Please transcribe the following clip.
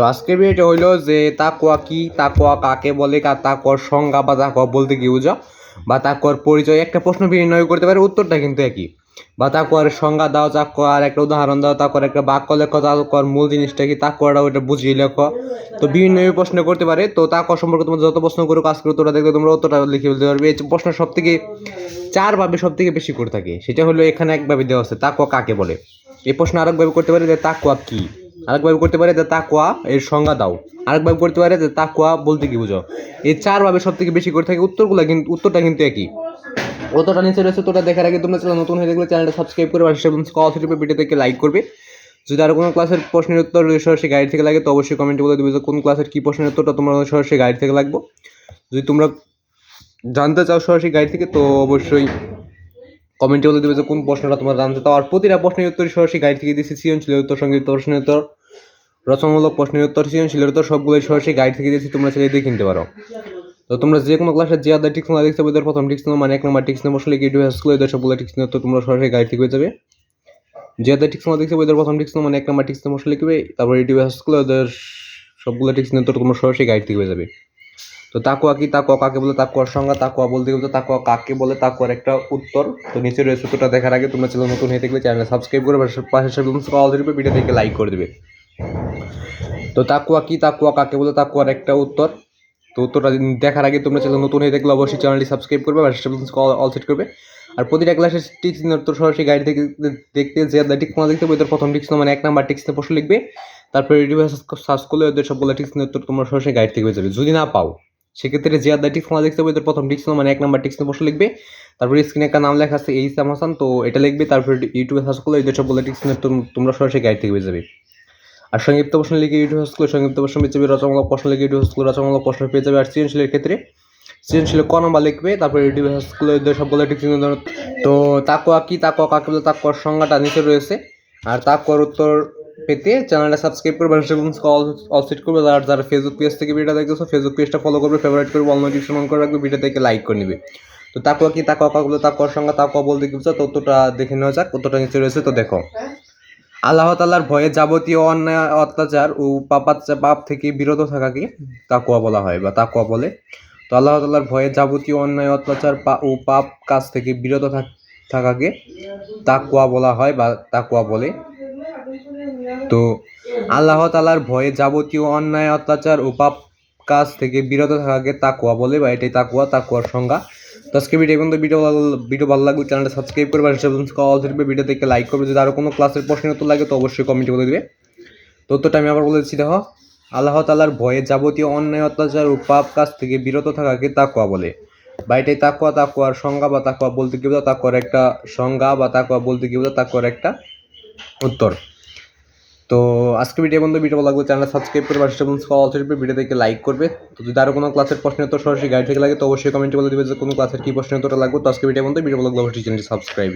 তো আজকের ভিডিওটা হইল যে তাকুয়া কি? তাকুয়া কাকে বলে? কা তাকুয়ার সংজ্ঞা বা তাকুয়া বলতে কি বুঝো? বা তাকুয়ার পরিচয়, একটা প্রশ্ন বিনিময় করতে পারে, উত্তরটা কিন্তু একই। বা তাকুয়ার সংজ্ঞা দাও তাকুয়ার একটা উদাহরণ দাও তাকুয়ার একটা বাক্য লেখো তাকুয়ার মূল জিনিসটা কি? তাকুয়াটা ওইটা বুঝিয়ে লেখো। তো বিভিন্ন প্রশ্ন করতে পারে, তো তাকুয়া সম্পর্কে তোমরা যত প্রশ্ন করো আজকের উত্তরটা দেখলে তোমরা উত্তরটা লিখে বলতে পারবে। এই প্রশ্ন সব থেকে চারভাবে সব থেকে বেশি করে থাকে, সেটা হলো এখানে একভাবে দেওয়া আছে তাকুয়া কাকে বলে? এই প্রশ্ন আরেকভাবে করতে পারে যে তাকুয়া কি? আরেকভাবে করতে পারে যে তাকুয়া এর সংজ্ঞা দাও। আরেকভাবে করতে পারে যে তাকুয়া বলতে কি বুঝো? এই চারভাবে সব থেকে বেশি করে থাকে, উত্তরগুলো কিন্তু উত্তরটা কিন্তু একই। উত্তরটা নিচে রয়েছে, তোটা দেখার আগে তোমরা চ্যানেল নতুন হয়ে থাকলে চ্যানেলটা সাবস্ক্রাইব করে পাশে কল থেকে ভিডিও থেকে লাইক করবে। যদি আর কোনো ক্লাসের প্রশ্নের উত্তর সরাসরি গাইড থেকে লাগে, তো অবশ্যই কমেন্টে বলে দেবে যে কোন ক্লাসের কী প্রশ্নের উত্তরটা তোমরা সরাসরি গাইড থেকে লাগবো। যদি তোমরা জানতে চাও সরাসরি গাইড থেকে, তো অবশ্যই কমেন্টে বলে দেবে যে, কোন প্রশ্নটা তোমরা জানতে চাও? আর প্রতিটা প্রশ্নের উত্তর সরাসরি গাইড থেকে দিয়েছি সৃজনশীল উত্তর সঙ্গে প্রশ্নের উত্তর, রচনামূলক প্রশ্নের উত্তর সৃজনশীল উত্তর, সবগুলোই সরাসরি গাইড থেকে দিয়েছি, তোমরা চাইলে দেখে নিতে পারো। তো তোমরা যে কোনো ক্লাসের যে আদার টিক্স না দেখতে ওদের প্রথম টিক্স মানে এক নম্বর টিক্স নম্বর লিখে ইউটিউব স্কুলে ওদের সবগুলো টিক্স তো তোমরা সরাসরি গাইড থেকে যাবে। যে আদার টিক্স দেখতে ওদের প্রথম টিক্স মানে এক নম্বর টিক্স নম্বর লিখবে তারপর ইউটিউব স্কুলে ওদের সবগুলো টিক্স তো তোমরা সরাসরি গাইড থেকে যাবে। তো তাকুয়া কি? তাকুয়া কাকে বলে? তাকুয়ার সংজ্ঞা, তাকুয়া বলতে বলতে তাকুয়া কাকে বলে? তাকুয়ার একটা উত্তর। তো নিচে রয়েছে উত্তরটা দেখার আগে তোমরা চ্যানেল নতুন হয়ে থাকলে চ্যানেল সাবস্ক্রাইব করে পাশে কল দিবে ভিডিও থেকে লাইক করে দেবে। তো তাকুয়া কি? তাকুয়া কাকে বলে? তাকুয়ার একটা উত্তর। তো উত্তরটা দেখার আগে তোমরা চ্যানেল নতুন হয়ে থাকলে অবশ্যই চ্যানেলটি সাবস্ক্রাইব করবে, পাশে অল সেট করবে। আর প্রতিটা ক্লাসের টিক্স উত্তর সরাসরি গাইড থেকে দেখতে যে টিক্স না দেখতে ওদের প্রথম টিক্স মানে এক নাম্বার টিক্স প্রশ্ন লিখবে। তারপরে রিডিও সার্চ করলে ওদের সবগুলো টিক্স তোমরা সরাসরি গাইড থেকে যাবে। যদি না পাও। সেক্ষেত্রে যে আদার টিক্স না দেখতে হবে এদের প্রথম টিক্স মানে এক নাম্বার টিক্স প্রশ্ন লিখবে। তারপরে স্ক্রিনে একটা নাম লেখা আছে এইসাম হাসান, তো এটা লিখবে, তারপরে ইউটিউবে সার্চ করলে এদের সবগুলো টিক্স তোমরা সরাসরি গাইড থেকে হয়ে যাবে। আর সংক্ষিপ্ত প্রশ্ন লিখে ইউটিউব স্কুলে সংক্ষিপ্ত প্রশ্ন পেয়ে যাবে, রচনামূলক প্রশ্ন লিখে ইউটিউব স্কুলে রচনামূলক প্রশ্ন পেয়ে যাবে, আর সৃজনশীলের ক্ষেত্রে সৃজনশীল ক নম্বর লিখবে, তারপরে ইউটিউব স্কুলে সবগুলো টিক্স তো তাকুয়া কি তাকুয়া কাকে বলে সংজ্ঞাটা নিচে রয়েছে। আর তাকুয়ার উত্তর পেতে চ্যানেলটা সাবস্ক্রাইব করবে কল অল সেট করবে, আর যারা ফেসবুক পেজ থেকে ভিডিওটা দেখতেছো ফেসবুক পেজটা ফলো করবে ফেভারিট করবে অল নোটিফিকেশন অন করে রাখবে ভিডিও থেকে লাইক করে নেবে। তো তাকুয়া কি তাকুয়া কাকে বলে তাকুয়ার সংজ্ঞা তাকুয়া বলতে কি বুঝছ? তো উত্তরটা দেখে নেওয়া যাক, উত্তরটা নিচে রয়েছে, তো দেখো। আল্লাহ তাল্লার ভয়ে যাবতীয় অন্যায়, অত্যাচার ও পাপাচ্চা পাপ থেকে বিরত থাকাকে তাকুয়া বলা হয়, বা তাকুয়া বলে। তো আল্লাহ তাল্লার ভয়ে যাবতীয় অন্যায়, অত্যাচার ও পাপ কাজ থেকে বিরত থাকাকে তাকুয়া বলা হয়, বা তাকুয়া বলে। তো আল্লাহ তালার ভয়ে যাবতীয় অন্যায়, অত্যাচার ও পাপ কাজ থেকে বিরত থাকাকে তাকুয়া বলে বা এটাই তাকুয়া তাকুয়ার সংজ্ঞা। তো আজকে ভিডিও কিন্তু ভিডিও ভালো ভিডিও ভালো লাগবে চ্যানেলটা সাবস্ক্রাইব করবে আর কল ধরবে ভিডিও থেকে লাইক করবে। যদি আরও কোনো ক্লাসের প্রশ্নের উত্তর লাগে, তো অবশ্যই কমেন্টে বলে দেবে। তো উত্তরটা আমি আবার বলে দিচ্ছি, দেখো। আল্লাহ তালার ভয়ে যাবতীয় অন্যায়, অত্যাচার ও পাপ কাজ থেকে বিরত থাকাকে তাকুয়া বলে। বা এটাই তাকুয়া তাকুয়ার সংজ্ঞা বা তাকুয়া বলতে কি বোঝা তাকুয়ার একটা সংজ্ঞা বা তাকুয়া বলতে কি বোঝা তাকুয়ার একটা উত্তর। তো আজকে ভিডিও বন্ধু ভিডিও লাগবে চ্যানেল সাবস্ক্রাইব করে পাশে আসবে ভিডিও দেখে লাইক করবে। তো যদি আরও কোনো ক্লাসের প্রশ্ন তো সরাসরি গাড়ি থেকে লাগে, তো অবশ্যই কমেন্টে বলে দেবে যে কোনো ক্লাসের কী প্রশ্ন তোটা লাগবে। তো আজকে ভিডিও বন্ধু ভিডিও লাগবে অবশ্যই চ্যানেলটি সাবস্ক্রাইব